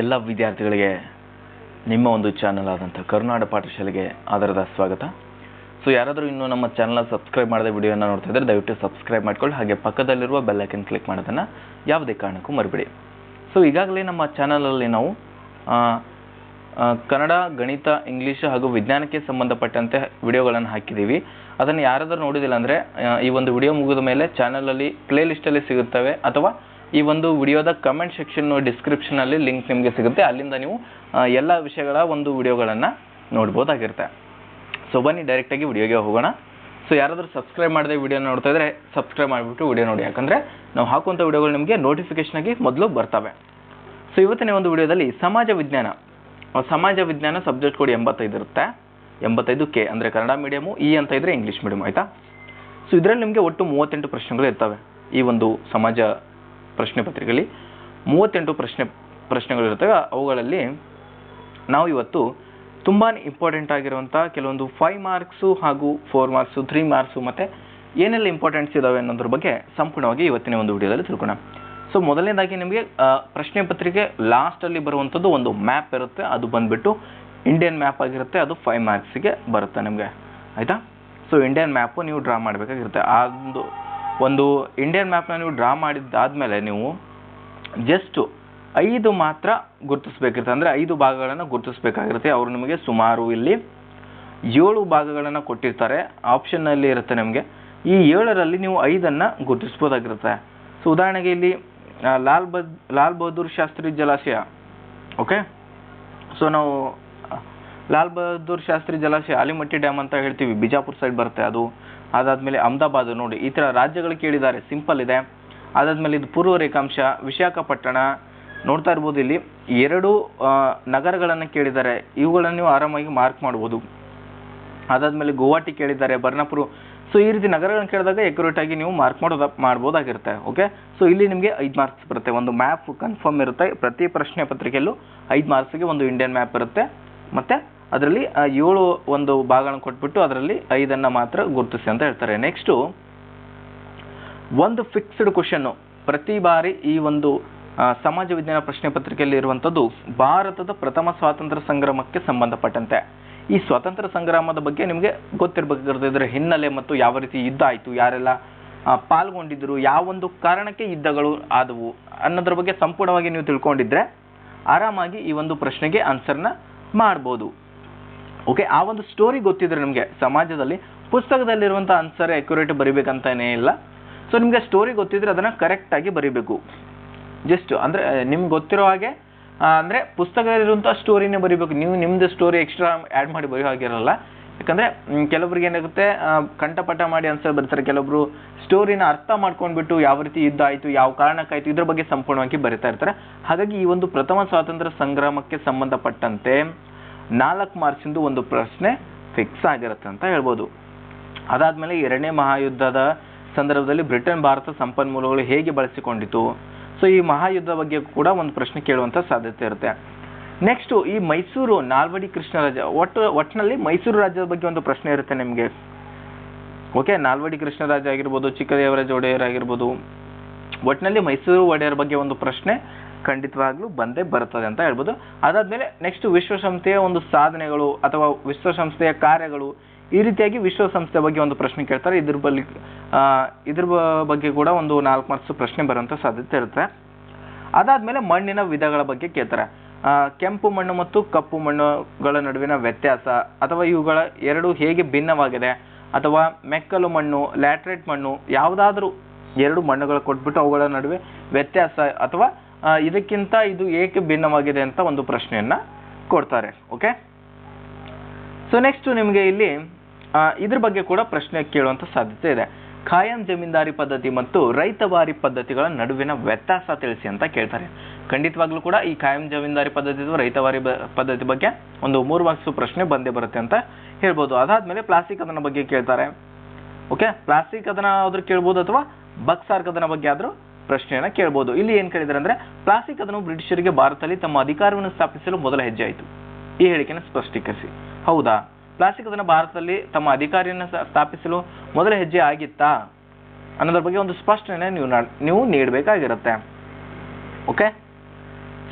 ಎಲ್ಲ ವಿದ್ಯಾರ್ಥಿಗಳಿಗೆ ನಿಮ್ಮ ಒಂದು ಚಾನಲ್ ಆದಂಥ ಕರುನಾಡ ಪಾಠಶಾಲೆಗೆ ಆಧಾರದ ಸ್ವಾಗತ. ಸೊ ಯಾರಾದರೂ ಇನ್ನೂ ನಮ್ಮ ಚಾನಲ್ನ ಸಬ್ಸ್ಕ್ರೈಬ್ ಮಾಡದೆ ವಿಡಿಯೋನ ನೋಡ್ತಾ ಇದ್ದರೆ ದಯವಿಟ್ಟು ಸಬ್ಸ್ಕ್ರೈಬ್ ಮಾಡ್ಕೊಳ್ಳಿ. ಹಾಗೆ ಪಕ್ಕದಲ್ಲಿರುವ ಬೆಲ್ ಐಕನ್ ಕ್ಲಿಕ್ ಮಾಡೋದನ್ನು ಯಾವುದೇ ಕಾರಣಕ್ಕೂ ಮರಿಬಿಡಿ. ಸೊ ಈಗಾಗಲೇ ನಮ್ಮ ಚಾನಲಲ್ಲಿ ನಾವು ಕನ್ನಡ, ಗಣಿತ, ಇಂಗ್ಲೀಷ್ ಹಾಗೂ ವಿಜ್ಞಾನಕ್ಕೆ ಸಂಬಂಧಪಟ್ಟಂತೆ ವಿಡಿಯೋಗಳನ್ನು ಹಾಕಿದ್ದೀವಿ. ಅದನ್ನು ಯಾರಾದರೂ ನೋಡಿದಿಲ್ಲ ಅಂದರೆ ಈ ಒಂದು ವಿಡಿಯೋ ಮುಗಿದ ಮೇಲೆ ಚಾನಲಲ್ಲಿ ಪ್ಲೇ ಲಿಸ್ಟಲ್ಲಿ ಸಿಗುತ್ತವೆ ಅಥವಾ ಈ ಒಂದು ವಿಡಿಯೋದ ಕಮೆಂಟ್ ಸೆಕ್ಷನ್ ಡಿಸ್ಕ್ರಿಪ್ಷನಲ್ಲಿ ಲಿಂಕ್ ನಿಮಗೆ ಸಿಗುತ್ತೆ. ಅಲ್ಲಿಂದ ನೀವು ಎಲ್ಲ ವಿಷಯಗಳ ಒಂದು ವಿಡಿಯೋಗಳನ್ನು ನೋಡ್ಬೋದಾಗಿರುತ್ತೆ. ಸೊ ಬನ್ನಿ ಡೈರೆಕ್ಟಾಗಿ ವಿಡಿಯೋಗೆ ಹೋಗೋಣ. ಸೊ ಯಾರಾದರೂ ಸಬ್ಸ್ಕ್ರೈಬ್ ಮಾಡದೆ ವಿಡಿಯೋ ನೋಡ್ತಾ ಇದ್ರೆ ಸಬ್ಸ್ಕ್ರೈಬ್ ಮಾಡಿಬಿಟ್ಟು ವಿಡಿಯೋ ನೋಡಿ. ಯಾಕಂದರೆ ನಾವು ಹಾಕುವಂಥ ವಿಡಿಯೋಗಳು ನಿಮಗೆ ನೋಟಿಫಿಕೇಶನ್ ಆಗಿ ಮೊದಲು ಬರ್ತವೆ. ಸೊ ಇವತ್ತಿನ ಒಂದು ವಿಡಿಯೋದಲ್ಲಿ ಸಮಾಜ ವಿಜ್ಞಾನ. ಸಮಾಜ ವಿಜ್ಞಾನ ಸಬ್ಜೆಕ್ಟ್ ಕೋಡ್ ಎಂಬತ್ತೈದು ಇರುತ್ತೆ. ಎಂಬತ್ತೈದು ಕೆ ಅಂದರೆ ಕನ್ನಡ ಮೀಡಿಯಮು ಇ ಅಂತ ಇದ್ರೆ ಇಂಗ್ಲೀಷ್ ಮೀಡಿಯಮ್ ಆಯಿತಾ? ಸೊ ಇದರಲ್ಲಿ ನಿಮಗೆ ಒಟ್ಟು ಮೂವತ್ತೆಂಟು ಪ್ರಶ್ನೆಗಳು ಇರ್ತವೆ. ಈ ಒಂದು ಸಮಾಜ ಪ್ರಶ್ನೆ ಪತ್ರಿಕೆಯಲ್ಲಿ ಮೂವತ್ತೆಂಟು ಪ್ರಶ್ನೆ ಪ್ರಶ್ನೆಗಳು ಇರ್ತವೆ ಅವುಗಳಲ್ಲಿ ನಾವು ಇವತ್ತು ತುಂಬಾ ಇಂಪಾರ್ಟೆಂಟ್ ಆಗಿರುವಂಥ ಕೆಲವೊಂದು ಫೈವ್ ಮಾರ್ಕ್ಸು ಹಾಗೂ ಫೋರ್ ಮಾರ್ಕ್ಸು ತ್ರೀ ಮಾರ್ಕ್ಸು ಮತ್ತು ಏನೆಲ್ಲ ಇಂಪಾರ್ಟೆಂಟ್ಸ್ ಇದ್ದಾವೆ ಅನ್ನೋದ್ರ ಬಗ್ಗೆ ಸಂಪೂರ್ಣವಾಗಿ ಇವತ್ತಿನ ಒಂದು ವಿಡಿಯೋದಲ್ಲಿ ತಿಳ್ಕೊಳ್ಳೋಣ ಸೊ ಮೊದಲನೇದಾಗಿ ನಿಮಗೆ ಪ್ರಶ್ನೆ ಪತ್ರಿಕೆ ಲಾಸ್ಟಲ್ಲಿ ಬರುವಂಥದ್ದು ಒಂದು ಮ್ಯಾಪ್ ಇರುತ್ತೆ. ಅದು ಬಂದುಬಿಟ್ಟು ಇಂಡಿಯನ್ ಮ್ಯಾಪ್ ಆಗಿರುತ್ತೆ. ಅದು ಫೈವ್ ಮಾರ್ಕ್ಸಿಗೆ ಬರುತ್ತೆ ನಿಮಗೆ. ಆಯಿತಾ? ಸೊ ಇಂಡಿಯನ್ ಮ್ಯಾಪು ನೀವು ಡ್ರಾ ಮಾಡಬೇಕಾಗಿರುತ್ತೆ. ಆ ಒಂದು ಒಂದು ಇಂಡಿಯನ್ ಮ್ಯಾಪ್ನ ನೀವು ಡ್ರಾ ಮಾಡಿದ್ದಾದಮೇಲೆ ನೀವು ಜಸ್ಟು ಐದು ಮಾತ್ರ ಗುರುತಿಸ್ಬೇಕಿರುತ್ತೆ. ಅಂದರೆ ಐದು ಭಾಗಗಳನ್ನು ಗುರುತಿಸ್ಬೇಕಾಗಿರುತ್ತೆ. ಅವರು ನಿಮಗೆ ಸುಮಾರು ಇಲ್ಲಿ ಏಳು ಭಾಗಗಳನ್ನು ಕೊಟ್ಟಿರ್ತಾರೆ. ಆಪ್ಷನ್ನಲ್ಲಿ ಇರುತ್ತೆ ನಿಮಗೆ. ಈ ಏಳರಲ್ಲಿ ನೀವು ಐದನ್ನು ಗುರುತಿಸ್ಬೋದಾಗಿರುತ್ತೆ. ಸೊ ಉದಾಹರಣೆಗೆ ಇಲ್ಲಿ ಲಾಲ್ ಬದ್, ಲಾಲ್ ಬಹದ್ದೂರ್ ಶಾಸ್ತ್ರಿ ಜಲಾಶಯ. ಓಕೆ ಸೊ ನಾವು ಲಾಲ್ ಬಹದ್ದೂರ್ ಶಾಸ್ತ್ರಿ ಜಲಾಶಯ, ಆಲಿಮಟ್ಟಿ ಡ್ಯಾಮ್ ಅಂತ ಹೇಳ್ತೀವಿ. ಬಿಜಾಪುರ ಸೈಡ್ ಬರುತ್ತೆ ಅದು. ಅದಾದಮೇಲೆ ಅಹಮದಾಬಾದ್ ನೋಡಿ, ಈ ಥರ ರಾಜ್ಯಗಳು ಕೇಳಿದ್ದಾರೆ, ಸಿಂಪಲ್ ಇದೆ. ಅದಾದಮೇಲೆ ಇದು ಪೂರ್ವ ರೇಖಾಂಶ, ವಿಶಾಖಪಟ್ಟಣ. ನೋಡ್ತಾ ಇರ್ಬೋದು ಇಲ್ಲಿ, ಎರಡು ನಗರಗಳನ್ನು ಕೇಳಿದ್ದಾರೆ. ಇವುಗಳನ್ನು ನೀವು ಆರಾಮಾಗಿ ಮಾರ್ಕ್ ಮಾಡ್ಬೋದು. ಅದಾದಮೇಲೆ ಗುವಾಹಟಿ ಕೇಳಿದ್ದಾರೆ ಬರ್ನಾಪುರ ಸೊ ಈ ರೀತಿ ನಗರಗಳನ್ನು ಕೇಳಿದಾಗ ಎಕ್ಯುರೇಟ್ ಆಗಿ ನೀವು ಮಾರ್ಕ್ ಮಾಡೋದ, ಮಾಡ್ಬೋದಾಗಿರುತ್ತೆ ಓಕೆ ಸೊ ಇಲ್ಲಿ ನಿಮಗೆ ಐದು ಮಾರ್ಕ್ಸ್ ಬರುತ್ತೆ. ಒಂದು ಮ್ಯಾಪ್ ಕನ್ಫರ್ಮ್ ಇರುತ್ತೆ. ಪ್ರತಿ ಪ್ರಶ್ನೆ ಪತ್ರಿಕೆಯಲ್ಲೂ ಐದು ಮಾರ್ಕ್ಸ್ಗೆ ಒಂದು ಇಂಡಿಯನ್ ಮ್ಯಾಪ್ ಇರುತ್ತೆ. ಮತ್ತು ಅದರಲ್ಲಿ ಆ, ಏಳು ಒಂದು ಭಾಗಗಳನ್ನು ಕೊಟ್ಬಿಟ್ಟು ಅದರಲ್ಲಿ ಐದನ್ನು ಮಾತ್ರ ಗುರುತಿಸಿ ಅಂತ ಹೇಳ್ತಾರೆ. ನೆಕ್ಸ್ಟು ಒಂದು ಫಿಕ್ಸ್ಡ್ ಕ್ವಶನ್ನು ಪ್ರತಿ ಬಾರಿ ಈ ಒಂದು ಸಮಾಜ ವಿಜ್ಞಾನ ಪ್ರಶ್ನೆ ಪತ್ರಿಕೆಯಲ್ಲಿ ಇರುವಂಥದ್ದು ಭಾರತದ ಪ್ರಥಮ ಸ್ವಾತಂತ್ರ್ಯ ಸಂಗ್ರಾಮಕ್ಕೆ ಸಂಬಂಧಪಟ್ಟಂತೆ. ಈ ಸ್ವಾತಂತ್ರ್ಯ ಸಂಗ್ರಾಮದ ಬಗ್ಗೆ ನಿಮಗೆ ಗೊತ್ತಿರಬೇಕಾಗಿರೋದು ಇದರ ಹಿನ್ನೆಲೆ ಮತ್ತು ಯಾವ ರೀತಿ ಯುದ್ಧ ಆಯಿತು ಯಾರೆಲ್ಲ ಪಾಲ್ಗೊಂಡಿದ್ದರು ಯಾವ ಯಾವೊಂದು ಕಾರಣಕ್ಕೆ ಯುದ್ಧಗಳು ಆದವು ಅನ್ನೋದ್ರ ಬಗ್ಗೆ ಸಂಪೂರ್ಣವಾಗಿ ನೀವು ತಿಳ್ಕೊಂಡಿದ್ರೆ ಆರಾಮಾಗಿ ಈ ಒಂದು ಪ್ರಶ್ನೆಗೆ ಆನ್ಸರ್ನ ಮಾಡ್ಬೋದು. ಓಕೆ ಆ ಒಂದು ಸ್ಟೋರಿ ಗೊತ್ತಿದ್ರೆ ನಿಮಗೆ ಸಮಾಜದಲ್ಲಿ ಪುಸ್ತಕದಲ್ಲಿರುವಂಥ ಆನ್ಸರ್ ಅಕ್ಯುರೇಟ್ ಬರಿಬೇಕಂತಾನೇ ಇಲ್ಲ. ಸೊ ನಿಮಗೆ ಸ್ಟೋರಿ ಗೊತ್ತಿದ್ರೆ ಅದನ್ನು ಕರೆಕ್ಟಾಗಿ ಬರಿಬೇಕು. ಜಸ್ಟ್ ಅಂದರೆ ನಿಮ್ಗೆ ಗೊತ್ತಿರೋ ಹಾಗೆ ಅಂದರೆ ಪುಸ್ತಕದಲ್ಲಿರುವಂಥ ಸ್ಟೋರಿನೇ ಬರಿಬೇಕು. ನೀವು ನಿಮ್ಮದು ಸ್ಟೋರಿ ಎಕ್ಸ್ಟ್ರಾ ಆ್ಯಡ್ ಮಾಡಿ ಬರೆಯೋ ಹಾಗಿರಲ್ಲ ಯಾಕಂದರೆ ಕೆಲವರಿಗೆ ಏನಾಗುತ್ತೆ ಕಂಠಪಾಠ ಮಾಡಿ ಆನ್ಸರ್ ಬರ್ತಾರೆ. ಕೆಲವೊಬ್ರು ಸ್ಟೋರಿನ ಅರ್ಥ ಮಾಡ್ಕೊಂಡ್ಬಿಟ್ಟು ಯಾವ ರೀತಿ ಯುದ್ಧ ಆಯಿತು ಯಾವ ಕಾರಣಕ್ಕಾಯಿತು, ಇದ್ರ ಬಗ್ಗೆ ಸಂಪೂರ್ಣವಾಗಿ ಬರಿತಾ ಇರ್ತಾರೆ. ಹಾಗಾಗಿ ಈ ಒಂದು ಪ್ರಥಮ ಸ್ವಾತಂತ್ರ್ಯ ಸಂಗ್ರಾಮಕ್ಕೆ ಸಂಬಂಧಪಟ್ಟಂತೆ ನಾಲ್ಕು ಮಾರ್ಚಿಂದು ಒಂದು ಪ್ರಶ್ನೆ ಫಿಕ್ಸ್ ಆಗಿರುತ್ತೆ ಅಂತ ಹೇಳ್ಬೋದು. ಅದಾದಮೇಲೆ ಎರಡನೇ ಮಹಾಯುದ್ಧದ ಸಂದರ್ಭದಲ್ಲಿ ಬ್ರಿಟನ್ ಭಾರತ ಸಂಪನ್ಮೂಲಗಳು ಹೇಗೆ ಬಳಸಿಕೊಂಡಿತು? ಸೊ ಈ ಮಹಾಯುದ್ಧ ಬಗ್ಗೆ ಕೂಡ ಒಂದು ಪ್ರಶ್ನೆ ಕೇಳುವಂಥ ಸಾಧ್ಯತೆ ಇರುತ್ತೆ. ನೆಕ್ಸ್ಟು ಈ ಮೈಸೂರು ನಾಲ್ವಡಿ ಕೃಷ್ಣರಾಜ ಒಟ್ಟು ಒಟ್ಟಿನಲ್ಲಿ ಮೈಸೂರು ರಾಜ್ಯದ ಬಗ್ಗೆ ಒಂದು ಪ್ರಶ್ನೆ ಇರುತ್ತೆ ನಿಮಗೆ. ಓಕೆ ನಾಲ್ವಡಿ ಕೃಷ್ಣರಾಜ ಆಗಿರ್ಬೋದು ಚಿಕ್ಕದೇವರಾಜ ಒಡೆಯರ್ ಆಗಿರ್ಬೋದು ಒಟ್ಟಿನಲ್ಲಿ ಮೈಸೂರು ಒಡೆಯರ್ ಬಗ್ಗೆ ಒಂದು ಪ್ರಶ್ನೆ ಖಂಡಿತವಾಗ್ಲೂ ಬಂದೇ ಬರ್ತದೆ ಅಂತ ಹೇಳ್ಬೋದು. ಅದಾದ್ಮೇಲೆ ನೆಕ್ಸ್ಟ್ ವಿಶ್ವಸಂಸ್ಥೆಯ ಒಂದು ಸಾಧನೆಗಳು ಅಥವಾ ವಿಶ್ವಸಂಸ್ಥೆಯ ಕಾರ್ಯಗಳು ಈ ರೀತಿಯಾಗಿ ವಿಶ್ವಸಂಸ್ಥೆ ಬಗ್ಗೆ ಒಂದು ಪ್ರಶ್ನೆ ಕೇಳ್ತಾರೆ. ಇದ್ರ ಆ, ಇದ್ರ ಬಗ್ಗೆ ಕೂಡ ಒಂದು ನಾಲ್ಕು ಮಾರ್ಕ್ಸ್ ಪ್ರಶ್ನೆ ಬರುವಂತ ಸಾಧ್ಯತೆ ಇರುತ್ತೆ. ಅದಾದ್ಮೇಲೆ ಮಣ್ಣಿನ ವಿಧಗಳ ಬಗ್ಗೆ ಕೇಳ್ತಾರೆ. ಕೆಂಪು ಮಣ್ಣು ಮತ್ತು ಕಪ್ಪು ಮಣ್ಣುಗಳ ನಡುವಿನ ವ್ಯತ್ಯಾಸ ಅಥವಾ ಇವುಗಳ ಎರಡು ಹೇಗೆ ಭಿನ್ನವಾಗಿದೆ ಅಥವಾ ಮೆಕ್ಕಲು ಮಣ್ಣು ಲ್ಯಾಟ್ರೇಟ್ ಮಣ್ಣು ಯಾವುದಾದ್ರೂ ಎರಡು ಮಣ್ಣುಗಳು ಕೊಟ್ಬಿಟ್ಟು ಅವುಗಳ ನಡುವೆ ವ್ಯತ್ಯಾಸ ಅಥವಾ ಇದಕ್ಕಿಂತ ಇದು ಏಕೆ ಭಿನ್ನವಾಗಿದೆ ಅಂತ ಒಂದು ಪ್ರಶ್ನೆಯನ್ನ ಕೊಡ್ತಾರೆ ಓಕೆ ಸೊ ನೆಕ್ಸ್ಟ್ ನಿಮಗೆ ಇಲ್ಲಿ ಇದ್ರ ಬಗ್ಗೆ ಕೂಡ ಪ್ರಶ್ನೆ ಕೇಳುವಂತ ಸಾಧ್ಯತೆ ಇದೆ. ಖಾಯಂ ಜಮೀನ್ದಾರಿ ಪದ್ಧತಿ ಮತ್ತು ರೈತವಾರಿ ಪದ್ಧತಿಗಳ ನಡುವಿನ ವ್ಯತ್ಯಾಸ ತಿಳಿಸಿ ಅಂತ ಕೇಳ್ತಾರೆ. ಖಂಡಿತವಾಗ್ಲೂ ಕೂಡ ಈ ಖಾಯಂ ಜಮೀನ್ದಾರಿ ಪದ್ಧತಿ ರೈತವಾರಿ ಪದ್ಧತಿ ಬಗ್ಗೆ ಒಂದು ಮೂರು ಮಾರ್ಕ್ಸ್ ಪ್ರಶ್ನೆ ಬಂದೇ ಬರುತ್ತೆ ಅಂತ ಹೇಳ್ಬೋದು. ಅದಾದ್ಮೇಲೆ ಪ್ಲಾಸ್ಟಿಕ್ ಅದನ್ನ ಬಗ್ಗೆ ಕೇಳ್ತಾರೆ ಓಕೆ ಪ್ಲಾಸ್ಟಿಕ್ ಅದನ್ನ ಆದ್ರೂ ಕೇಳ್ಬೋದು ಅಥವಾ ಬಕ್ಸಾರ್ ಕದನ ಬಗ್ಗೆ ಆದ್ರೂ ಪ್ರಶ್ನೆಯನ್ನ ಕೇಳ್ಬೋದು. ಇಲ್ಲಿ ಏನ್ ಕರೀತಾರೆ ಅಂದ್ರೆ ಪ್ಲಾಸ್ಟಿಕ್ ಅದನ್ನು ಬ್ರಿಟಿಷರಿಗೆ ಭಾರತದಲ್ಲಿ ತಮ್ಮ ಅಧಿಕಾರವನ್ನು ಸ್ಥಾಪಿಸಲು ಮೊದಲ ಹೆಜ್ಜೆ ಆಯಿತು ಈ ಹೇಳಿಕೆಯನ್ನು ಸ್ಪಷ್ಟೀಕರಿಸಿ. ಹೌದಾ? ಪ್ಲಾಸ್ಟಿಕ್ ಕದನ ಭಾರತದಲ್ಲಿ ತಮ್ಮ ಅಧಿಕಾರಿಯನ್ನು ಸ್ಥಾಪಿಸಲು ಮೊದಲ ಹೆಜ್ಜೆ ಆಗಿತ್ತಾ? ಅನ್ನೋದ್ರ ಬಗ್ಗೆ ಒಂದು ಸ್ಪಷ್ಟನೆ ನೀವು ನೀವು ನೀಡಬೇಕಾಗಿರುತ್ತೆ. ಓಕೆ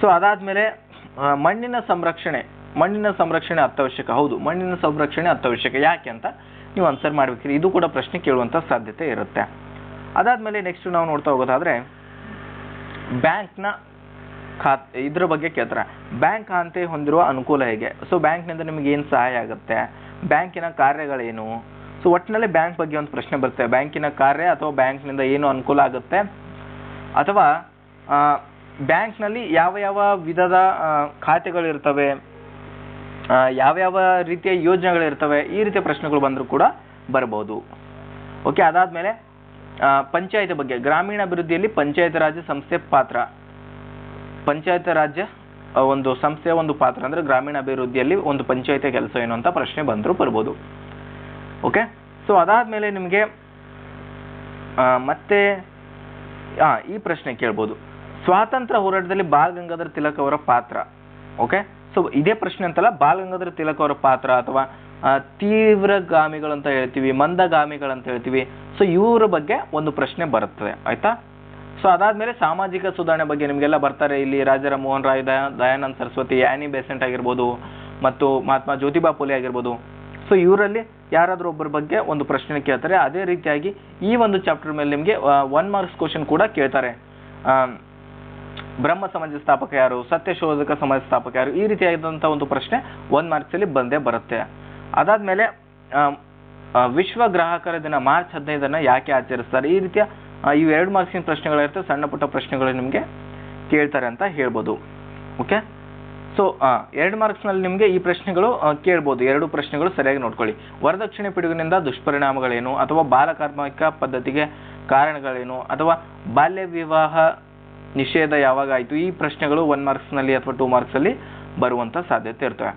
ಸೊ ಅದಾದ್ಮೇಲೆ ಮಣ್ಣಿನ ಸಂರಕ್ಷಣೆ. ಮಣ್ಣಿನ ಸಂರಕ್ಷಣೆ ಅತ್ಯವಶ್ಯಕ. ಹೌದು, ಮಣ್ಣಿನ ಸಂರಕ್ಷಣೆ ಅತ್ಯವಶ್ಯಕ. ಯಾಕೆ ಅಂತ ನೀವು ಆನ್ಸರ್ ಮಾಡ್ಬೇಕು ಇದು ಕೂಡ ಪ್ರಶ್ನೆ ಕೇಳುವಂತ ಸಾಧ್ಯತೆ ಇರುತ್ತೆ. ಅದಾದ್ಮೇಲೆ ನೆಕ್ಸ್ಟ್ ನಾವು ನೋಡ್ತಾ ಹೋಗೋದಾದ್ರೆ, ಬ್ಯಾಂಕ್ನ ಖಾತ್, ಇದ್ರ ಬಗ್ಗೆ ಕೇಳ್ತಾರೆ. ಬ್ಯಾಂಕ್ ಖಾತೆ ಹೊಂದಿರುವ ಅನುಕೂಲ ಹೇಗೆ? ಸೊ ಬ್ಯಾಂಕ್ನಿಂದ ನಿಮಗೆ ಏನು ಸಹಾಯ ಆಗುತ್ತೆ? ಬ್ಯಾಂಕಿನ ಕಾರ್ಯಗಳೇನು? ಸೊ ಒಟ್ಟಿನಲ್ಲಿ ಬ್ಯಾಂಕ್ ಬಗ್ಗೆ ಒಂದು ಪ್ರಶ್ನೆ ಬರುತ್ತೆ. ಬ್ಯಾಂಕಿನ ಕಾರ್ಯ ಅಥವಾ ಬ್ಯಾಂಕ್ನಿಂದ ಏನು ಅನುಕೂಲ ಆಗುತ್ತೆ? ಅಥವಾ ಬ್ಯಾಂಕ್ನಲ್ಲಿ ಯಾವ ಯಾವ ವಿಧದ ಖಾತೆಗಳಿರ್ತವೆ? ಯಾವ ಯಾವ ರೀತಿಯ ಯೋಜನೆಗಳಿರ್ತವೆ? ಈ ರೀತಿಯ ಪ್ರಶ್ನೆಗಳು ಬಂದರೂ ಕೂಡ ಬರಬಹುದು ಓಕೆ ಅದಾದ್ಮೇಲೆ ಪಂಚಾಯತ್ ಬಗ್ಗೆ. ಗ್ರಾಮೀಣ ಅಭಿವೃದ್ಧಿಯಲ್ಲಿ ಪಂಚಾಯತ್ ರಾಜ್ ಸಂಸ್ಥೆ ಪಾತ್ರ. ಪಂಚಾಯತ್ ರಾಜ್ಯ ಒಂದು ಸಂಸ್ಥೆಯ ಒಂದು ಪಾತ್ರ. ಅಂದ್ರೆ ಗ್ರಾಮೀಣ ಅಭಿವೃದ್ಧಿಯಲ್ಲಿ ಒಂದು ಪಂಚಾಯತ್ ಕೆಲಸ ಏನು ಅಂತ ಪ್ರಶ್ನೆ ಬಂದರೂ ಬರ್ಬೋದು. ಓಕೆ? ಸೊ ಅದಾದ್ಮೇಲೆ ನಿಮಗೆ ಮತ್ತೆ ಈ ಪ್ರಶ್ನೆ ಕೇಳ್ಬೋದು. ಸ್ವಾತಂತ್ರ್ಯ ಹೋರಾಟದಲ್ಲಿ ಬಾಲ್ ಗಂಗಾಧರ್ ತಿಲಕ್ ಅವರ ಪಾತ್ರ. ಓಕೆ? ಸೊ ಇದೇ ಪ್ರಶ್ನೆ ಅಂತಲ್ಲ ಬಾಲ್ ಗಂಗಾಧರ್ ತಿಲಕ್ ಅವರ ಪಾತ್ರ ಅಥವಾ ತೀವ್ರಗಾಮಿಗಳಂತ ಹೇಳ್ತೀವಿ, ಮಂದಗಾಮಿಗಳಂತ ಹೇಳ್ತೀವಿ. ಸೊ ಇವರ ಬಗ್ಗೆ ಒಂದು ಪ್ರಶ್ನೆ ಬರುತ್ತದೆ. ಆಯ್ತಾ? ಸೊ ಅದಾದ್ಮೇಲೆ ಸಾಮಾಜಿಕ ಸುಧಾರಣೆ ಬಗ್ಗೆ ನಿಮಗೆಲ್ಲ ಬರ್ತಾರೆ. ಇಲ್ಲಿ ರಾಜಾರಾಮ್ ಮೋಹನ್ ರಾಯ್ ದಯಾನಂದ ಸರಸ್ವತಿ ಆನಿ ಬೆಸೆಂಟ್ ಆಗಿರ್ಬೋದು ಮತ್ತು ಮಹಾತ್ಮ ಜ್ಯೋತಿಬಾ ಫುಲೆ ಆಗಿರ್ಬೋದು. ಸೊ ಇವರಲ್ಲಿ ಯಾರಾದರೂ ಒಬ್ಬರ ಬಗ್ಗೆ ಒಂದು ಪ್ರಶ್ನೆ ಕೇಳ್ತಾರೆ. ಅದೇ ರೀತಿಯಾಗಿ ಈ ಒಂದು ಚಾಪ್ಟರ್ ಮೇಲೆ ನಿಮಗೆ ಒನ್ ಮಾರ್ಕ್ಸ್ ಕ್ವಶನ್ ಕೂಡ ಕೇಳ್ತಾರೆ. ಬ್ರಹ್ಮ ಸಮಾಜ ಸ್ಥಾಪಕ ಯಾರು? ಸತ್ಯಶೋಧಕ ಸಮಾಜ ಸ್ಥಾಪಕ ಯಾರು? ಈ ರೀತಿಯಾದಂಥ ಒಂದು ಪ್ರಶ್ನೆ ಒನ್ ಮಾರ್ಕ್ಸ್ ಅಲ್ಲಿ ಬಂದೇ ಬರುತ್ತೆ. ಅದಾದ್ಮೇಲೆ ವಿಶ್ವ ಗ್ರಾಹಕರ ದಿನ, ಮಾರ್ಚ್ ಹದಿನೈದನ್ನ ಯಾಕೆ ಆಚರಿಸ್ತಾರೆ? ಈ ರೀತಿಯ ಇವೆರಡು ಇವು ಎರಡು ಮಾರ್ಕ್ಸಿನ ಪ್ರಶ್ನೆಗಳಿರ್ತವೆ ಸಣ್ಣ ಪುಟ್ಟ ಪ್ರಶ್ನೆಗಳು ನಿಮಗೆ ಕೇಳ್ತಾರೆ ಅಂತ ಹೇಳ್ಬೋದು. ಓಕೆ? ಸೊ ಎರಡು ಮಾರ್ಕ್ಸ್ನಲ್ಲಿ ನಿಮಗೆ ಈ ಪ್ರಶ್ನೆಗಳು ಕೇಳ್ಬೋದು. ಎರಡು ಪ್ರಶ್ನೆಗಳು ಸರಿಯಾಗಿ ನೋಡ್ಕೊಳ್ಳಿ. ವರದಕ್ಷಿಣೆ ಪಿಡುಗಿನಿಂದ ದುಷ್ಪರಿಣಾಮಗಳೇನು? ಅಥವಾ ಬಾಲಕಾರ್ಮಿಕ ಪದ್ಧತಿಗೆ ಕಾರಣಗಳೇನು? ಅಥವಾ ಬಾಲ್ಯ ವಿವಾಹ ನಿಷೇಧ ಯಾವಾಗ ಆಯಿತು? ಈ ಪ್ರಶ್ನೆಗಳು ಒನ್ ಮಾರ್ಕ್ಸ್ನಲ್ಲಿ ಅಥವಾ ಟೂ ಮಾರ್ಕ್ಸಲ್ಲಿ ಬರುವಂಥ ಸಾಧ್ಯತೆ ಇರ್ತವೆ.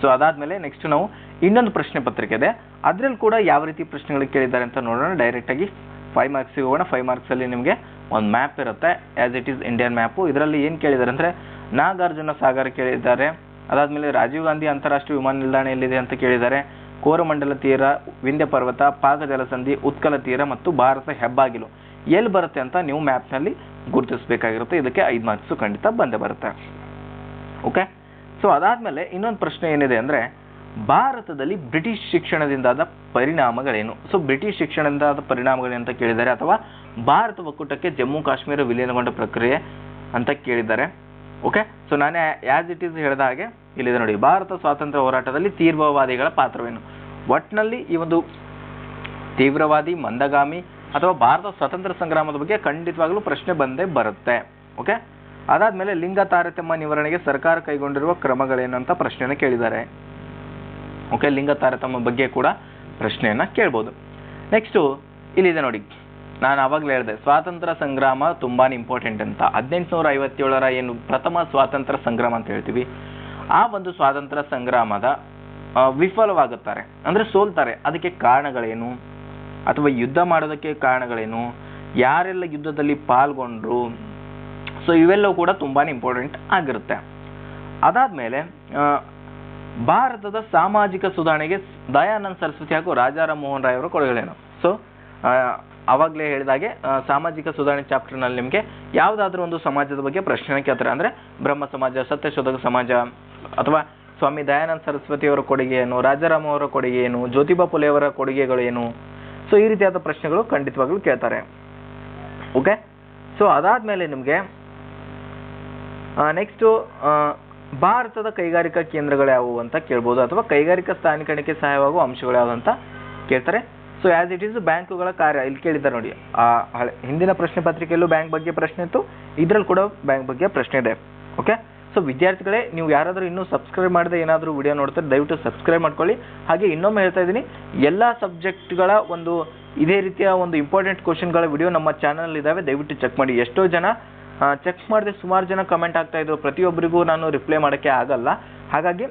ಸೊ ಅದಾದ್ಮೇಲೆ ನೆಕ್ಸ್ಟ್ ನಾವು ಇನ್ನೊಂದು ಪ್ರಶ್ನೆ ಪತ್ರಿಕೆ ಇದೆ. ಅದ್ರಲ್ಲಿ ಕೂಡ ಯಾವ ರೀತಿ ಪ್ರಶ್ನೆಗಳು ಕೇಳಿದ್ದಾರೆ ಅಂತ ನೋಡೋಣ. ಡೈರೆಕ್ಟ್ ಆಗಿ ಫೈವ್ ಮಾರ್ಕ್ಸ್ ಹೋಗೋಣ ಫೈವ್ ಮಾರ್ಕ್ಸ್ ಅಲ್ಲಿ ನಿಮಗೆ ಒಂದು ಮ್ಯಾಪ್ ಇರುತ್ತೆ. As it is Indian map ಇದರಲ್ಲಿ ಏನು ಕೇಳಿದ್ದಾರೆ ಅಂದ್ರೆ, ನಾಗಾರ್ಜುನ ಸಾಗರ ಕೇಳಿದ್ದಾರೆ. ಅದಾದ್ಮೇಲೆ ರಾಜೀವ್ ಗಾಂಧಿ ಅಂತಾರಾಷ್ಟ್ರೀಯ ವಿಮಾನ ನಿಲ್ದಾಣ ಎಲ್ಲಿದೆ ಅಂತ ಕೇಳಿದ್ದಾರೆ. ಕೋರಮಂಡಲ ತೀರ, ವಿಂಧ್ಯ ಪರ್ವತ, ಪಾಕ ಜಲಸಂಧಿ, ಉತ್ಕಲ ತೀರ ಮತ್ತು ಭಾರತ ಹೆಬ್ಬಾಗಿಲು. ಎಲ್ಲಿ ಬರುತ್ತೆ ಅಂತ ನೀವು ಮ್ಯಾಪ್ನಲ್ಲಿ ಗುರುತಿಸಬೇಕಾಗಿರುತ್ತೆ. ಇದಕ್ಕೆ ಐದು ಮಾರ್ಕ್ಸ್ ಖಂಡಿತ ಬಂದೇ ಬರುತ್ತೆ. ಓಕೆ ಸೊ ಅದಾದ್ಮೇಲೆ ಇನ್ನೊಂದು ಪ್ರಶ್ನೆ ಏನಿದೆ ಅಂದ್ರೆ, ಭಾರತದಲ್ಲಿ ಬ್ರಿಟಿಷ್ ಶಿಕ್ಷಣದಿಂದಾದ ಪರಿಣಾಮಗಳೇನು? ಸೊ ಬ್ರಿಟಿಷ್ ಶಿಕ್ಷಣದಿಂದಾದ ಪರಿಣಾಮಗಳೇನು ಅಂತ ಕೇಳಿದ್ದಾರೆ ಅಥವಾ ಭಾರತ ಒಕ್ಕೂಟಕ್ಕೆ ಜಮ್ಮು ಕಾಶ್ಮೀರ ವಿಲೀನಗೊಂಡ ಪ್ರಕ್ರಿಯೆ ಅಂತ ಕೇಳಿದ್ದಾರೆ. ಓಕೆ ಸೊ ನಾನೇ ಆಸ್ ಇಟ್ ಈಸ್ ಹೇಳಿದ ಹಾಗೆ ಇಲ್ಲಿದೆ ನೋಡಿ. ಭಾರತ ಸ್ವಾತಂತ್ರ್ಯ ಹೋರಾಟದಲ್ಲಿ ತೀವ್ರವಾದಿಗಳ ಪಾತ್ರವೇನು? ಒಟ್ಟಿನಲ್ಲಿ ಈ ಒಂದು ತೀವ್ರವಾದಿ, ಮಂದಗಾಮಿ ಅಥವಾ ಭಾರತ ಸ್ವಾತಂತ್ರ್ಯ ಸಂಗ್ರಾಮದ ಬಗ್ಗೆ ಖಂಡಿತವಾಗ್ಲೂ ಪ್ರಶ್ನೆ ಬಂದೇ ಬರುತ್ತೆ. ಓಕೆ ಅದಾದ್ಮೇಲೆ ಲಿಂಗ ತಾರತಮ್ಯ ನಿವಾರಣೆಗೆ ಸರ್ಕಾರ ಕೈಗೊಂಡಿರುವ ಕ್ರಮಗಳೇನು ಅಂತ ಪ್ರಶ್ನೆಯನ್ನು ಕೇಳಿದ್ದಾರೆ. ಓಕೆ ಲಿಂಗ ತಾರತಮ್ಯ ಬಗ್ಗೆ ಕೂಡ ಪ್ರಶ್ನೆಯನ್ನ ಕೇಳ್ಬೋದು. ನೆಕ್ಸ್ಟು ಇಲ್ಲಿದೆ ನೋಡಿ. ನಾನು ಆವಾಗಲೇ ಹೇಳಿದೆ, ಸ್ವಾತಂತ್ರ್ಯ ಸಂಗ್ರಾಮ ತುಂಬಾ ಇಂಪಾರ್ಟೆಂಟ್ ಅಂತ. ಹದಿನೆಂಟುನೂರ ಐವತ್ತೇಳರ ಏನು ಪ್ರಥಮ ಸ್ವಾತಂತ್ರ್ಯ ಸಂಗ್ರಾಮ ಅಂತ ಹೇಳ್ತೀವಿ, ಆ ಒಂದು ಸ್ವಾತಂತ್ರ್ಯ ಸಂಗ್ರಾಮದ ವಿಫಲವಾಗುತ್ತಾರೆ. ಅಂದ್ರೆ ಸೋಲ್ತಾರೆ. ಅದಕ್ಕೆ ಕಾರಣಗಳೇನು? ಅಥವಾ ಯುದ್ಧ ಮಾಡೋದಕ್ಕೆ ಕಾರಣಗಳೇನು? ಯಾರೆಲ್ಲ ಯುದ್ಧದಲ್ಲಿ ಪಾಲ್ಗೊಂಡ್ರು? ಸೊ ಇವೆಲ್ಲವೂ ಕೂಡ ತುಂಬಾ ಇಂಪಾರ್ಟೆಂಟ್ ಆಗಿರುತ್ತೆ. ಅದಾದ್ಮೇಲೆ ಭಾರತದ ಸಾಮಾಜಿಕ ಸುಧಾರಣೆಗೆ ದಯಾನಂದ ಸರಸ್ವತಿ ಹಾಗೂ ರಾಜಾರಾಮ್ ಮೋಹನ್ ರಾಯ್ ಅವರ ಕೊಡುಗೆಗಳೇನು? ಸೊ ಅವಾಗಲೇ ಹೇಳಿದಾಗೆ ಸಾಮಾಜಿಕ ಸುಧಾರಣೆ ಚಾಪ್ಟರ್ನಲ್ಲಿ ನಿಮಗೆ ಯಾವುದಾದ್ರೂ ಒಂದು ಸಮಾಜದ ಬಗ್ಗೆ ಪ್ರಶ್ನೆ ಕೇಳ್ತಾರೆ ಅಂದರೆ ಬ್ರಹ್ಮ ಸಮಾಜ, ಸತ್ಯಶೋಧಕ ಸಮಾಜ ಅಥವಾ ಸ್ವಾಮಿ ದಯಾನಂದ ಸರಸ್ವತಿಯವರ ಕೊಡುಗೆ ಏನು ರಾಜಾರಾಮ್ ಅವರ ಕೊಡುಗೆ ಏನು ಜ್ಯೋತಿಬಾ ಫುಲೆ ಅವರ ಏನು ಸೊ ಈ ರೀತಿಯಾದ ಪ್ರಶ್ನೆಗಳು ಖಂಡಿತವಾಗ್ಲೂ ಕೇಳ್ತಾರೆ. ಓಕೆ ಸೊ ಅದಾದ್ಮೇಲೆ ನಿಮಗೆ ನೆಕ್ಸ್ಟು ಭಾರತದ ಕೈಗಾರಿಕಾ ಕೇಂದ್ರಗಳು ಯಾವುವು ಅಂತ ಕೇಳ್ಬೋದು ಅಥವಾ ಕೈಗಾರಿಕಾ ಸ್ಥಾನೀಕರಣಕ್ಕೆ ಸಹಾಯವಾಗುವ ಅಂಶಗಳು ಯಾವುದು ಅಂತ ಕೇಳ್ತಾರೆ. ಸೊ ಆಸ್ ಇಟ್ ಈಸ್ ಬ್ಯಾಂಕುಗಳ ಕಾರ್ಯ, ಇಲ್ಲಿ ಕೇಳಿದ್ದಾರೆ ನೋಡಿ. ಆ ಹಿಂದಿನ ಪ್ರಶ್ನೆ ಪತ್ರಿಕೆಯಲ್ಲೂ ಬ್ಯಾಂಕ್ ಬಗ್ಗೆ ಪ್ರಶ್ನೆ ಇತ್ತು, ಇದ್ರಲ್ಲಿ ಕೂಡ ಬ್ಯಾಂಕ್ ಬಗ್ಗೆ ಪ್ರಶ್ನೆ ಇದೆ. ಓಕೆ ಸೊ ವಿದ್ಯಾರ್ಥಿಗಳೇ, ನೀವು ಯಾರಾದರೂ ಇನ್ನೂ ಸಬ್ಸ್ಕ್ರೈಬ್ ಮಾಡದೆ ಏನಾದರೂ ವಿಡಿಯೋ ನೋಡ್ತಾರೆ ದಯವಿಟ್ಟು ಸಬ್ಸ್ಕ್ರೈಬ್ ಮಾಡ್ಕೊಳ್ಳಿ. ಹಾಗೆ ಇನ್ನೊಮ್ಮೆ ಹೇಳ್ತಾ ಇದ್ದೀನಿ, ಎಲ್ಲ ಸಬ್ಜೆಕ್ಟ್ಗಳ ಒಂದು, ಇದೇ ರೀತಿಯ ಒಂದು ಇಂಪಾರ್ಟೆಂಟ್ ಕ್ವಶನ್ಗಳ ವಿಡಿಯೋ ನಮ್ಮ ಚಾನಲ್ ಇದಾವೆ. ದಯವಿಟ್ಟು ಚೆಕ್ ಮಾಡಿ. ಎಷ್ಟೋ ಜನ ಚೆಕ್ ಮಾಡಿದ್ರೆ ಸುಮಾರು ಜನ ಕಮೆಂಟ್ ಆಗ್ತಾ ಇದ್ರು. ಪ್ರತಿಯೊಬ್ಬರಿಗೂ ನಾನು ರಿಪ್ಲೈ ಮಾಡೋಕ್ಕೆ ಆಗಲ್ಲ. ಹಾಗಾಗಿ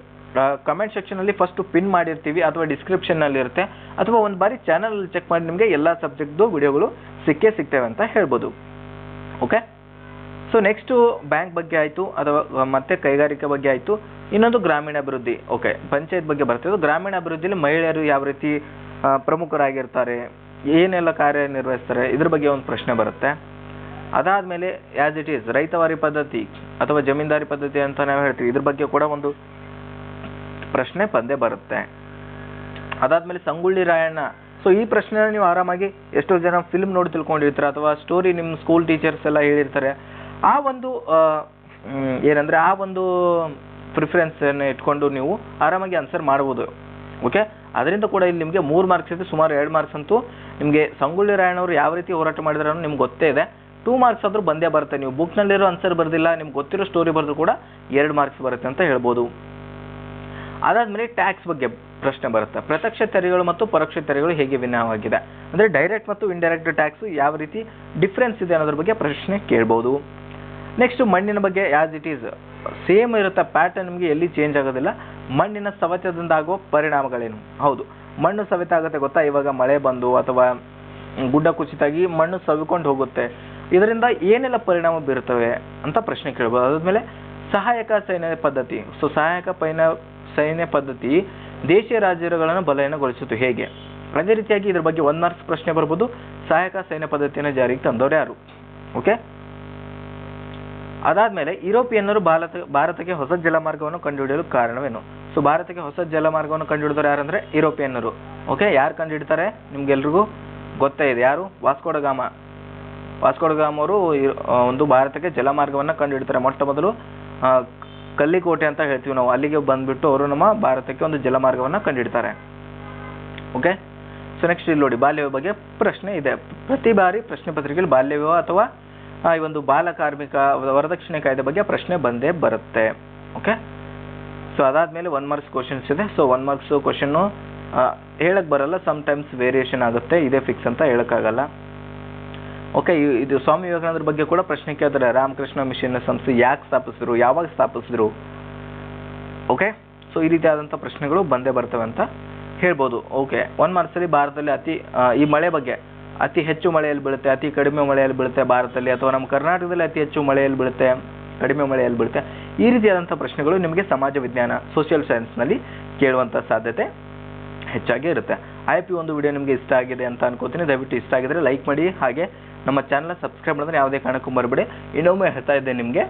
ಕಮೆಂಟ್ ಸೆಕ್ಷನಲ್ಲಿ ಫಸ್ಟ್ ಪಿನ್ ಮಾಡಿರ್ತೀವಿ ಅಥವಾ ಡಿಸ್ಕ್ರಿಪ್ಷನ್ನಲ್ಲಿ ಇರುತ್ತೆ. ಅಥವಾ ಒಂದು ಬಾರಿ ಚಾನಲ್ ಚೆಕ್ ಮಾಡಿ ನಿಮಗೆ ಎಲ್ಲ ಸಬ್ಜೆಕ್ಟ್ದು ವಿಡಿಯೋಗಳು ಸಿಕ್ಕೇ ಸಿಗ್ತವೆ ಅಂತ ಹೇಳ್ಬೋದು. ಓಕೆ ಸೊ ನೆಕ್ಸ್ಟು ಬ್ಯಾಂಕ್ ಬಗ್ಗೆ ಆಯಿತು, ಅಥವಾ ಮತ್ತೆ ಕೈಗಾರಿಕೆ ಬಗ್ಗೆ ಆಯಿತು. ಇನ್ನೊಂದು ಗ್ರಾಮೀಣಾಭಿವೃದ್ಧಿ. ಓಕೆ ಪಂಚಾಯತ್ ಬಗ್ಗೆ ಬರ್ತದೆ ಗ್ರಾಮೀಣಾಭಿವೃದ್ಧಿಯಲ್ಲಿ ಮಹಿಳೆಯರು ಯಾವ ರೀತಿ ಪ್ರಮುಖರಾಗಿರ್ತಾರೆ? ಏನೆಲ್ಲ ಕಾರ್ಯನಿರ್ವಹಿಸ್ತಾರೆ? ಇದ್ರ ಬಗ್ಗೆ ಒಂದು ಪ್ರಶ್ನೆ ಬರುತ್ತೆ. ಅದಾದಮೇಲೆ ಆ್ಯಸ್ ಇಟ್ ಈಸ್ ರೈತವಾರಿ ಪದ್ಧತಿ ಅಥವಾ ಜಮೀನ್ದಾರಿ ಪದ್ಧತಿ ಅಂತ ನಾವು ಹೇಳ್ತೀವಿ. ಇದ್ರ ಬಗ್ಗೆ ಕೂಡ ಒಂದು ಪ್ರಶ್ನೆ ಬಂದೇ ಬರುತ್ತೆ. ಅದಾದ್ಮೇಲೆ ಸಂಗೊಳ್ಳಿ ರಾಯಣ್ಣ. ಸೊ ಈ ಪ್ರಶ್ನೆ ನೀವು ಆರಾಮಾಗಿ ಎಷ್ಟೋ ಜನ ಫಿಲ್ಮ್ ನೋಡಿ ತಿಳ್ಕೊಂಡಿರ್ತಾರೆ ಅಥವಾ ಸ್ಟೋರಿ ನಿಮ್ಮ ಸ್ಕೂಲ್ ಟೀಚರ್ಸ್ ಎಲ್ಲ ಹೇಳಿರ್ತಾರೆ. ಆ ಒಂದು ಏನಂದ್ರೆ ಆ ಒಂದು ಪ್ರಿಫರೆನ್ಸ್ ಇಟ್ಕೊಂಡು ನೀವು ಆರಾಮಾಗಿ ಆನ್ಸರ್ ಮಾಡ್ಬೋದು. ಓಕೆ ಅದರಿಂದ ಕೂಡ ಇಲ್ಲಿ ನಿಮಗೆ ಮೂರು ಮಾರ್ಕ್ಸ್ ಇದೆ, ಸುಮಾರು ಎರಡು ಮಾರ್ಕ್ಸ್ ಅಂತೂ ನಿಮಗೆ ಸಂಗೊಳ್ಳಿ ರಾಯಣ್ಣವರು ಯಾವ ರೀತಿ ಹೋರಾಟ ಮಾಡಿದ್ರೆ ನಿಮ್ಗೆ ಗೊತ್ತೇ ಇದೆ. ಟೂ ಮಾರ್ಕ್ಸ್ ಆದರೂ ಬಂದೇ ಬರುತ್ತೆ. ನೀವು ಬುಕ್ನಲ್ಲಿರೋ ಆನ್ಸರ್ ಬರೆದಿಲ್ಲ, ನಿಮ್ಗೆ ಗೊತ್ತಿರೋ ಸ್ಟೋರಿ ಬರೆದ್ರು ಕೂಡ ಎರಡು ಮಾರ್ಕ್ಸ್ ಬರುತ್ತೆ ಅಂತ ಹೇಳ್ಬೋದು. ಅದಾದ್ಮೇಲೆ ಟ್ಯಾಕ್ಸ್ ಬಗ್ಗೆ ಪ್ರಶ್ನೆ ಬರುತ್ತೆ. ಪ್ರತ್ಯಕ್ಷ ತೆರಿಗೆಗಳು ಮತ್ತು ಪರೋಕ್ಷ ತೆರಿಗೆಗಳು ಹೇಗೆ ಭಿನ್ನವಾಗಿದೆ ಅಂದರೆ ಡೈರೆಕ್ಟ್ ಮತ್ತು ಇಂಡೈರೆಕ್ಟ್ ಟ್ಯಾಕ್ಸ್ ಯಾವ ರೀತಿ ಡಿಫ್ರೆನ್ಸ್ ಇದೆ ಅನ್ನೋದ್ರ ಬಗ್ಗೆ ಪ್ರಶ್ನೆ ಕೇಳ್ಬೋದು. ನೆಕ್ಸ್ಟ್ ಮಣ್ಣಿನ ಬಗ್ಗೆ ಆ್ಯಸ್ ಇಟ್ ಈಸ್ ಸೇಮ್ ಇರುತ್ತೆ. ಪ್ಯಾಟರ್ನ್ ನಿಮಗೆ ಎಲ್ಲಿ ಚೇಂಜ್ ಆಗೋದಿಲ್ಲ. ಮಣ್ಣಿನ ಸವೆತದಿಂದ ಆಗುವ ಪರಿಣಾಮಗಳೇನು? ಹೌದು. ಮಣ್ಣು ಸವೆತ ಆಗುತ್ತೆ ಗೊತ್ತಾ? ಇವಾಗ ಮಳೆ ಬಂದು ಅಥವಾ ಗುಡ್ಡ ಕುಸಿತಾಗಿ ಮಣ್ಣು ಸವಿಕೊಂಡು ಹೋಗುತ್ತೆ. ಇದರಿಂದ ಏನೆಲ್ಲ ಪರಿಣಾಮ ಬೀರುತ್ತವೆ ಅಂತ ಪ್ರಶ್ನೆ ಕೇಳ್ಬೋದು. ಅದಾದ್ಮೇಲೆ ಸಹಾಯಕ ಸೈನ್ಯ ಪದ್ಧತಿ. ಸೊ ಸಹಾಯಕ ಪೈನ, ಸೈನ್ಯ ಪದ್ಧತಿ ದೇಶೀಯ ರಾಜ್ಯಗಳನ್ನು ಬಲಹೀನಗೊಳಿಸಿತು ಹೇಗೆ? ಅದೇ ರೀತಿಯಾಗಿ ಇದ್ರ ಬಗ್ಗೆ ಒನ್ ಮಾರ್ಕ್ಸ್ ಪ್ರಶ್ನೆ ಬರ್ಬೋದು. ಸಹಾಯಕ ಸೈನ್ಯ ಪದ್ಧತಿಯನ್ನು ಜಾರಿಗೆ ತಂದವರು ಯಾರು? ಓಕೆ ಅದಾದ್ಮೇಲೆ ಯುರೋಪಿಯನ್ನರು ಭಾರತ, ಭಾರತಕ್ಕೆ ಹೊಸ ಜಲಮಾರ್ಗವನ್ನು ಕಂಡುಹಿಡಿಯಲು ಕಾರಣವೇನು? ಸೊ ಭಾರತಕ್ಕೆ ಹೊಸ ಜಲಮಾರ್ಗವನ್ನು ಕಂಡುಹಿಡಿದವರು ಯಾರಂದ್ರೆ ಯುರೋಪಿಯನ್ನರು. ಓಕೆ ಯಾರು ಕಂಡುಹಿಡ್ತಾರೆ? ನಿಮ್ಗೆಲ್ರಿಗೂ ಗೊತ್ತೇ ಇದೆ. ಯಾರು? ವಾಸ್ಕೋಡಗಾಮ ವಾಸ್ಕೋಡಗಾಮ ಅವರು ಒಂದು ಭಾರತಕ್ಕೆ ಜಲಮಾರ್ಗವನ್ನ ಕಂಡುಹಿಡ್ತಾರೆ. ಮೊಟ್ಟ ಮೊದಲು ಕಲ್ಲಿಕೋಟೆ ಅಂತ ಹೇಳ್ತೀವಿ ನಾವು. ಅಲ್ಲಿಗೆ ಬಂದ್ಬಿಟ್ಟು ಅವರು ನಮ್ಮ ಭಾರತಕ್ಕೆ ಒಂದು ಜಲಮಾರ್ಗವನ್ನ ಕಂಡುಹಿಡ್ತಾರೆ. ಓಕೆ? ಸೊ ನೆಕ್ಸ್ಟ್ ಇಲ್ಲಿ ನೋಡಿ ಬಾಲ್ಯ ಬಗ್ಗೆ ಪ್ರಶ್ನೆ ಇದೆ. ಪ್ರತಿ ಬಾರಿ ಪ್ರಶ್ನೆ ಪತ್ರಿಕೆಯಲ್ಲಿ ಬಾಲ್ಯ ವಿವಾಹ ಅಥವಾ ಈ ಒಂದು ಬಾಲ ಕಾರ್ಮಿಕ ವರದಕ್ಷಿಣೆ ಕಾಯ್ದೆ ಬಗ್ಗೆ ಪ್ರಶ್ನೆ ಬಂದೇ ಬರುತ್ತೆ. ಓಕೆ? ಸೊ ಅದಾದ್ಮೇಲೆ ಒನ್ ಮಾರ್ಕ್ಸ್ ಕ್ವಶನ್ಸ್ ಇದೆ. ಸೊ ಒನ್ ಮಾರ್ಕ್ಸ್ ಕ್ವಶನ್ ಹೇಳಕ್ ಬರಲ್ಲ. ಸಮ್ ಟೈಮ್ಸ್ ವೇರಿಯೇಷನ್ ಆಗುತ್ತೆ. ಇದೇ ಫಿಕ್ಸ್ ಅಂತ ಹೇಳಕ್ಕಾಗಲ್ಲ. ಓಕೆ ಇದು ಸ್ವಾಮಿ ವಿವೇಕಾನಂದರ ಬಗ್ಗೆ ಕೂಡ ಪ್ರಶ್ನೆ ಕೇಳ್ತಾರೆ. ರಾಮಕೃಷ್ಣ ಮಿಷನ್ ಸಂಸ್ಥೆ ಯಾಕೆ ಸ್ಥಾಪಿಸಿದ್ರು? ಯಾವಾಗ ಸ್ಥಾಪಿಸಿದ್ರು? ಓಕೆ ಸೊ ಈ ರೀತಿಯಾದಂಥ ಪ್ರಶ್ನೆಗಳು ಬಂದೇ ಬರ್ತವೆ ಅಂತ ಹೇಳ್ಬೋದು. ಓಕೆ ಒನ್ ಮಾರ್ಕ್ಸಲ್ಲಿ ಭಾರತದಲ್ಲಿ ಅತಿ ಈ ಮಳೆ ಬಗ್ಗೆ, ಅತಿ ಹೆಚ್ಚು ಮಳೆಯಲ್ಲಿ ಬೀಳುತ್ತೆ, ಅತಿ ಕಡಿಮೆ ಮಳೆಯಲ್ಲಿ ಬೀಳುತ್ತೆ ಭಾರತದಲ್ಲಿ, ಅಥವಾ ನಮ್ಮ ಕರ್ನಾಟಕದಲ್ಲಿ ಅತಿ ಹೆಚ್ಚು ಮಳೆಯಲ್ಲಿ ಬೀಳುತ್ತೆ, ಕಡಿಮೆ ಮಳೆಯಲ್ಲಿ ಬೀಳುತ್ತೆ. ಈ ರೀತಿಯಾದಂಥ ಪ್ರಶ್ನೆಗಳು ನಿಮಗೆ ಸಮಾಜ ವಿಜ್ಞಾನ ಸೋಷಿಯಲ್ ಸೈನ್ಸ್ನಲ್ಲಿ ಕೇಳುವಂಥ ಸಾಧ್ಯತೆ ಹೆಚ್ಚಾಗಿ ಇರುತ್ತೆ. ಐ ಪಿ ಒಂದು ವಿಡಿಯೋ ನಿಮಗೆ ಇಷ್ಟ ಆಗಿದೆ ಅಂತ ಅನ್ಕೋತೀನಿ. ದಯವಿಟ್ಟು ಇಷ್ಟ ಆಗಿದ್ರೆ ಲೈಕ್ ಮಾಡಿ. ಹಾಗೆ ನಮ್ಮ ಚಾನಲ್ ಸಬ್ಸ್ಕ್ರೈಬ್ ಮಾಡಿದ್ರೆ ಯಾವುದೇ ಕಾರಣಕ್ಕೂ ಬರಬೇಡಿ ಇನ್ನೊಮ್ಮೆ ಹೇಳ್ತಾ ಇದ್ದೆ ನಿಮಗೆ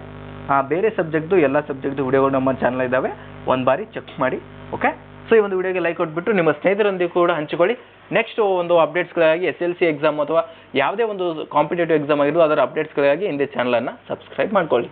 ಬೇರೆ ಸಬ್ಜೆಕ್ಟ್ದು ಎಲ್ಲ ಸಬ್ಜೆಕ್ಟ್ದು ವಿಡಿಯೋಗಳು ನಮ್ಮ ಚಾನಲ್ ಇದ್ದಾವೆ ಒಂದು ಬಾರಿ ಚೆಕ್ ಮಾಡಿ ಓಕೆ ಸೊ ಈ ಒಂದು ವಿಡಿಯೋಗೆ ಲೈಕ್ ಕೊಟ್ಬಿಟ್ಟು ನಿಮ್ಮ ಸ್ನೇಹಿತರೊಂದಿಗೆ ಕೂಡ ಹಂಚಿಕೊಳ್ಳಿ. ನೆಕ್ಸ್ಟ್ ಒಂದು ಅಪ್ಡೇಟ್ಸ್ಗಳಿಗಾಗಿ ಎಸ್ ಎಲ್ ಸಿ ಎಕ್ಸಾಮ್ ಅಥವಾ ಯಾವುದೇ ಒಂದು ಕಾಂಪಿಟೇಟಿವ್ ಎಕ್ಸಾಮ್ ಆಗಿರೋ ಅದರ ಅಪ್ಡೇಟ್ಸ್ಗಳಿಗಾಗಿ ಹಿಂದೆ ಚಾನಲನ್ನು ಸಬ್ಸ್ಕ್ರೈಬ್ ಮಾಡ್ಕೊಳ್ಳಿ.